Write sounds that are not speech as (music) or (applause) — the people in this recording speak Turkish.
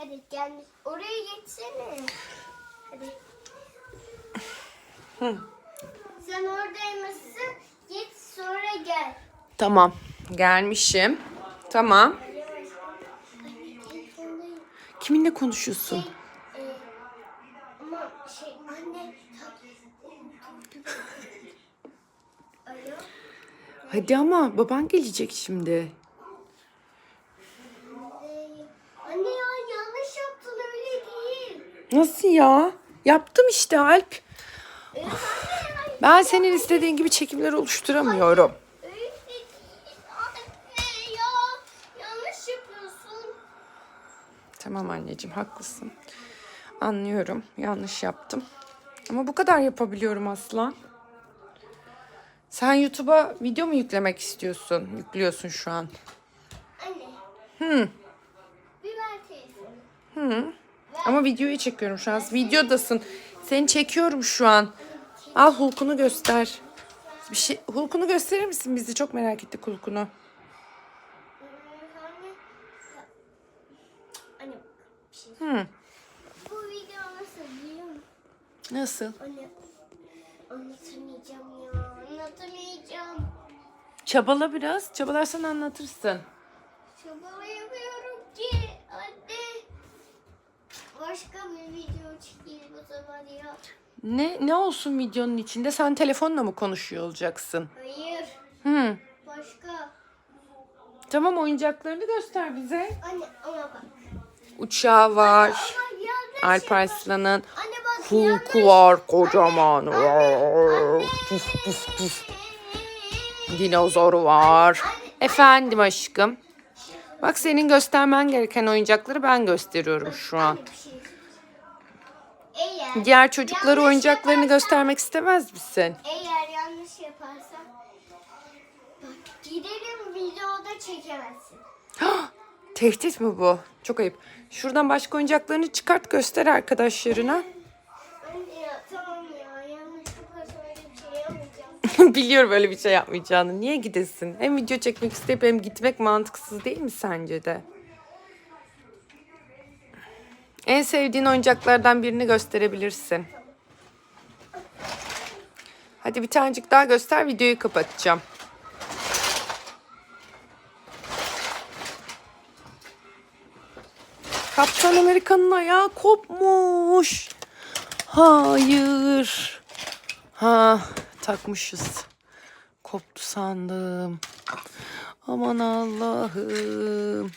Hadi gel. Oraya geçsene. Hadi. Sen oradaymışsın. Git sonra gel. Tamam. Gelmişim. Tamam. Kiminle konuşuyorsun? Ama şey anne. Alo. Hadi ama baban gelecek şimdi. Ee, anne ya yanlış yaptın öyle değil. Nasıl ya? Yaptım işte Alp. Ya, Ben senin istediğin gibi çekimler oluşturamıyorum. Tamam anneciğim haklısın. Anlıyorum. Yanlış yaptım. Ama bu kadar yapabiliyorum aslan. Sen YouTube'a video mu yüklemek istiyorsun? Yüklüyorsun şu an. Anne. Hı. Bir ver telefonu. Hı. Ama videoyu çekiyorum şu an. Videodasın. Seni çekiyorum şu an. Al Hulk'unu göster. Bir şey Hulk'unu gösterir misin bizi? Çok merak ettik Hulk'unu. Bu video nasıl biliyor musun? Nasıl? Anne anlatamayacağım ya. Anlatamayacağım. Çabala biraz. Çabalarsan anlatırsın. Çabalayamıyorum Başka bir video çekeyim o zaman ya. Ne ne olsun videonun içinde? Sen telefonla mı konuşuyor olacaksın? Hayır. Hı. Başka. Tamam oyuncaklarını göster bize. Anne ama bak. Uçağı var. Ama yanlış. Alp Arslan'ın Anne bak Hulk'u var kocaman. Puf puf puf. Dinozoru var. Efendim aşkım. Bak senin göstermen gereken oyuncakları ben gösteriyorum şu an. Şey. Eğer, Diğer çocuklara yanlış oyuncaklarını yaparsam- göstermek istemez misin? Eğer yanlış yaparsam bak giderim videoda çekemezsin. (gasps) Tehdit mi bu? Çok ayıp. Şuradan başka oyuncaklarını çıkart göster arkadaşlarına. (laughs) Biliyorum öyle bir şey yapmayacağını. Niye gidesin? Hem video çekmek isteyip hem gitmek mantıksız değil mi sence de? En sevdiğin oyuncaklardan birini gösterebilirsin. Hadi bir tanecik daha göster videoyu kapatacağım. Kaptan Amerika'nın ayağı kopmuş. Hayır. Ha takmışız. Koptu sandım. Aman Allah'ım.